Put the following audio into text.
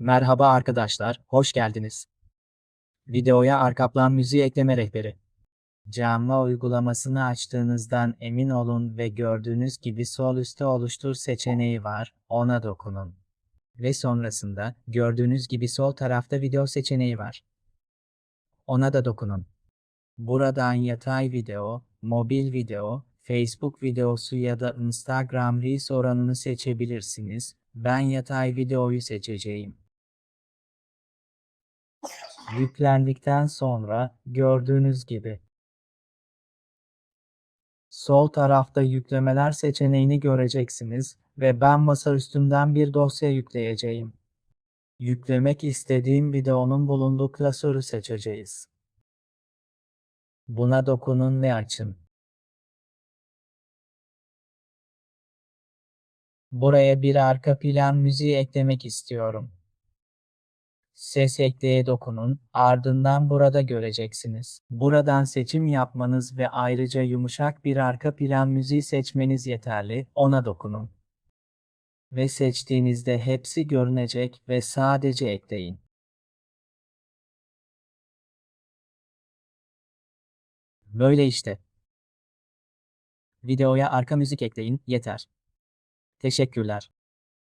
Merhaba arkadaşlar, hoş geldiniz. Videoya arka plan müziği ekleme rehberi. Canva uygulamasını açtığınızdan emin olun ve gördüğünüz gibi sol üstte oluştur seçeneği var, ona dokunun. Ve sonrasında gördüğünüz gibi sol tarafta video seçeneği var. Ona da dokunun. Buradan yatay video, mobil video, Facebook videosu ya da Instagram Reels oranını seçebilirsiniz. Ben yatay videoyu seçeceğim. Yüklendikten sonra gördüğünüz gibi sol tarafta yüklemeler seçeneğini göreceksiniz ve ben masaüstümden bir dosya yükleyeceğim. Yüklemek istediğim videonun bulunduğu klasörü seçeceğiz. Buna dokunun ve açın. Buraya bir arka plan müziği eklemek istiyorum. Ses ekleye dokunun, ardından burada göreceksiniz. Buradan seçim yapmanız ve ayrıca yumuşak bir arka plan müziği seçmeniz yeterli, ona dokunun. Ve seçtiğinizde hepsi görünecek ve sadece ekleyin. Böyle işte. Videoya arka müzik ekleyin, yeter. Teşekkürler.